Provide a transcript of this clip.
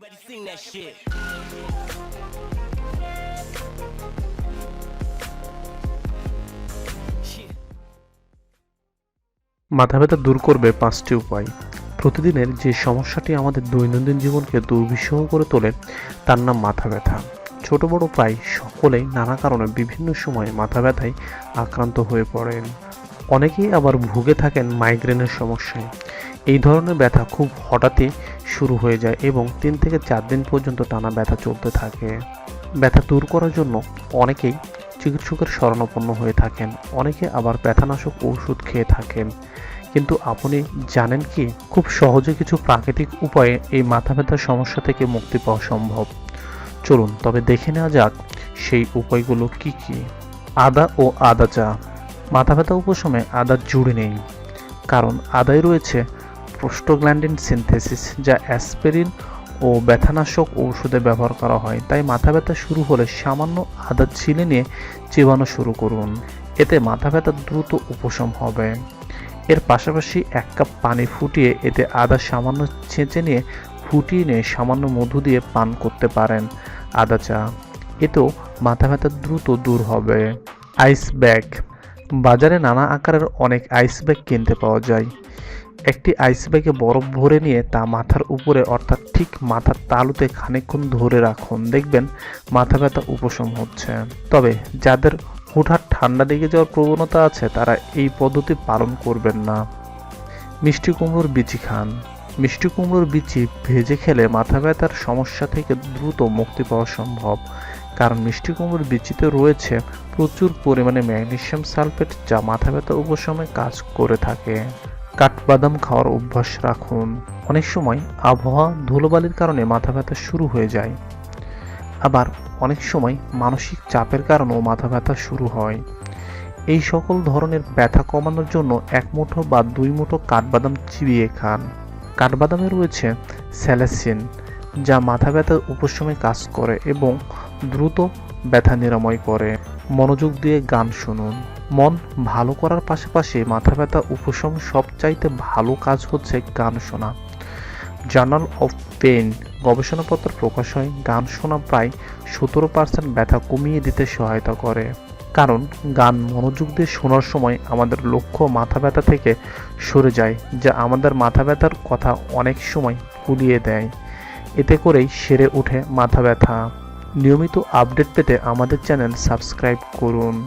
Everybody sing that shit. Shit. মাথা ব্যথা দূর করবে পাঁচটি উপায় প্রতিদিনের যে সমস্যাটি আমাদের দৈনন্দিন জীবনকে দুর্বিষহ করে তোলে তার নাম মাথা ব্যথা ছোট বড় প্রায় সকলেই নানা কারণে বিভিন্ন সময়ে মাথা ব্যথায় আক্রান্ত হয়ে পড়েন অনেকেই আবার ভুগে থাকেন মাইগ্রেনের সমস্যায় এই ধরনের ব্যথা খুব হঠাৎই শুরু হয়ে যায় এবং তিন থেকে চার দিন পর্যন্ত টানা ব্যথা চলতে থাকে। ব্যথা দূর করার জন্য অনেকেই চিকিৎসকের শরণাপন্ন হয়ে থাকেন, অনেকে আবার ব্যথানাশক ওষুধ খেয়ে থাকেন। কিন্তু আপনি জানেন কি, খুব সহজে কিছু প্রাকৃতিক উপায়ে এই মাথা ব্যথার সমস্যা থেকে মুক্তি পাওয়া সম্ভব। চলুন, তবে দেখে নেওয়া যাক সেই উপায়গুলো কি কি। আদা ও আদা চা। মাথা ব্যথা উপশমে আদা জুড়ে নেই, কারণ আদায় রয়েছে প্রোস্টোগ্ল্যান্ডিন সিনথেসিস, যা অ্যাসপেরিন ও ব্যথানাশক ঔষধে ব্যবহার করা হয়। তাই মাথা ব্যথা শুরু হলে সামান্য আদা ছিলে নিয়ে চিবানো শুরু করুন। এতে মাথা ব্যথা দ্রুত উপশম হবে। এর পাশাপাশি এক কাপ পানি ফুটিয়ে এতে আদা সামান্য ছেঁচে নিয়ে ফুটিয়ে নিয়ে সামান্য মধু দিয়ে পান করতে পারেন আদা চা। এতেও মাথা ব্যথা দ্রুত দূর হবে। Ice bag. বাজারে নানা আকারের অনেক আইস ব্যাগ কিনতে পাওয়া যায়। একটি আইস ব্যাগে বরফ ভরে নিয়ে তা মাথার উপরে, অর্থাৎ ঠিক মাথার তালুতে খানিকক্ষণ ধরে রাখুন। দেখবেন মাথা ব্যথা উপশম হচ্ছে। তবে যাদের হুটহাট ঠান্ডা লেগে যাওয়ার প্রবণতা আছে, তারা এই পদ্ধতি পালন করবেন না। মিষ্টি কুমড়োর বিচি খান। মিষ্টি কুমড়োর বিচি ভেজে খেলে মাথা ব্যথার সমস্যা থেকে দ্রুত মুক্তি পাওয়া সম্ভব। কারণ মিষ্টি কুমড়োর বিচিতে রয়েছে প্রচুর পরিমাণে ম্যাগনেসিয়াম সালফেট, যা মাথা ব্যথা উপশমে কাজ করে থাকে। কাঠবাদাম খাওয়ার অভ্যাস রাখুন। অনেক সময় আবহাওয়া ধুলোবালির কারণে মাথা ব্যথা শুরু হয়ে যায়। আবার অনেক সময় মানসিক চাপের কারণেও মাথা ব্যথা শুরু হয়। এই সকল ধরনের ব্যথা কমানোর জন্য এক মুঠো বা দুই মুঠো কাঠবাদাম চিবিয়ে খান। কাঠবাদামে রয়েছে স্যালাসিন, যা মাথা ব্যথার উপশমে কাজ করে এবং দ্রুত ব্যথা নিরাময় করে। মনোযোগ দিয়ে গান শুনুন। মন ভালো করার পাশাপাশি মাথা ব্যথা, উপশম সবচাইতে ভালো কাজ হচ্ছে গান শোনা। জার্নাল অফ পেন গবেষণাপত্র প্রকাশ হয়। গান শোনা প্রায় সতেরো পার্সেন্ট ব্যথা কমিয়ে দিতে সহায়তা করে। কারণ গান মনোযোগ দিয়ে শোনার সময় আমাদের লক্ষ্য মাথা ব্যথা থেকে সরে যায়, যা আমাদের মাথা ব্যথার কথা অনেক সময় ভুলিয়ে দেয়। এতে করেই সেরে ওঠে মাথা ব্যথা। নিয়মিত আপডেট পেতে আমাদের চ্যানেল সাবস্ক্রাইব করুন।